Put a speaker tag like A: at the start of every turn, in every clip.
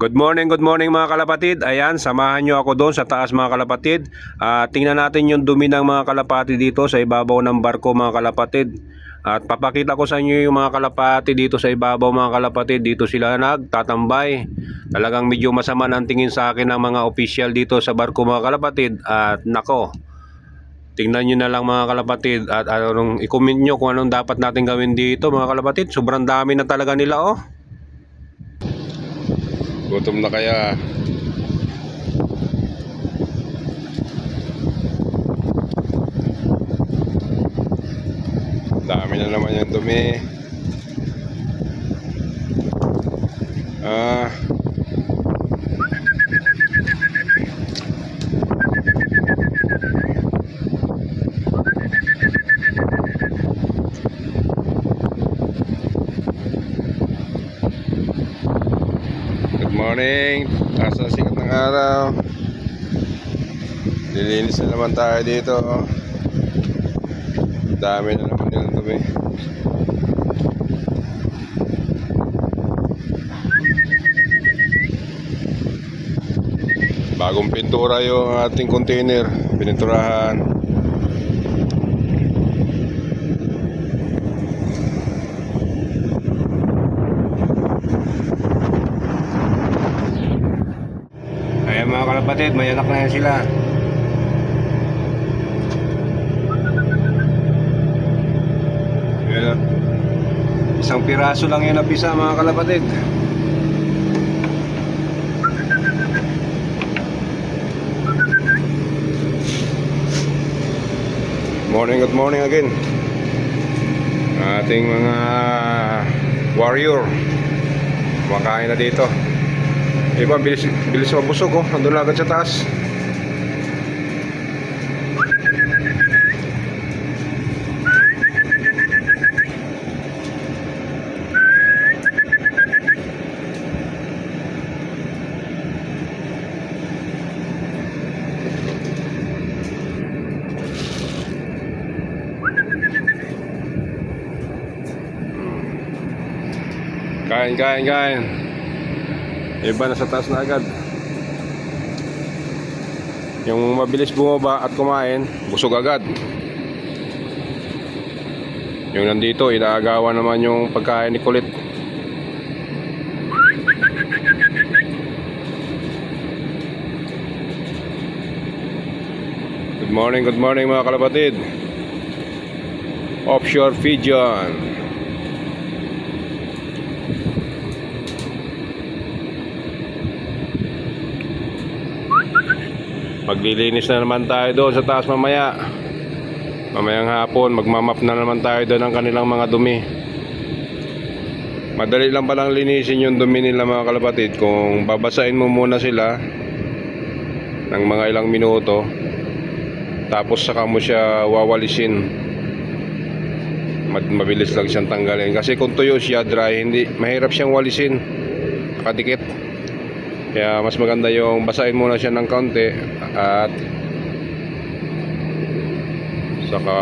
A: Good morning, good morning mga kalapatid. Ayan, samahan nyo ako doon sa taas mga kalapatid. At tingnan natin yung dumi ng mga kalapatid dito sa ibabaw ng barko mga kalapatid. At papakita ko sa inyo yung mga kalapatid dito sa ibabaw mga kalapatid. Dito sila nagtatambay. Talagang medyo masama ng tingin sa akin ng mga official dito sa barko mga kalapatid. At nako, tingnan nyo na lang mga kalapatid. At anong, i-comment nyo kung anong dapat natin gawin dito mga kalapatid. Sobrang dami na talaga nila oh.
B: Gutom na kaya. Dami na naman yung dumi. Ah. Morning. Taas na sikat ng araw. Lilinis na naman tayo dito. oh. Dami na naman yung dumi. Bagong pintura yung ating container. Pininturahan.
A: Mga kalapatid, may anak na yan sila. Isang piraso lang yan napisa mga kalapatid.
B: Morning, good morning again. Ating mga warrior. Kumakain na dito. Iba, bilis, bilis mabusog oh. Nandun na agad sa taas. Kain, kain, kain. Iba na sa taas na agad. Yung mabilis bumaba at kumain, busog agad. Yung nandito, inaagawan naman yung pagkain ni Kulit. Good morning, good morning mga kalabatid. Offshore Pigeon. Maglilinis na naman tayo doon sa taas mamaya. Mamayang hapon, magmamap na naman tayo doon ng kanilang mga dumi. Madali lang palang linisin yung dumi nila mga kalapatid. Kung babasain mo muna sila ng mga ilang minuto tapos saka mo siya wawalisin. Mabilis lang siyang tanggalin. Kasi kung tuyo siya dry hindi mahirap siyang walisin. Nakadikit kaya mas maganda yung basahin muna siya ng kaunti at saka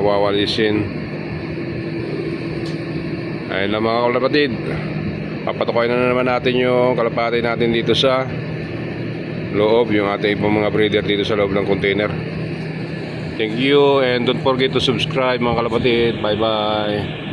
B: wawalisin. Ayun lang mga kalapatid. Papatukoy na naman natin yung kalapati natin dito sa loob, yung ating ibang mga breeder dito sa loob ng container. Thank you and don't forget to subscribe mga kalapatid. Bye bye.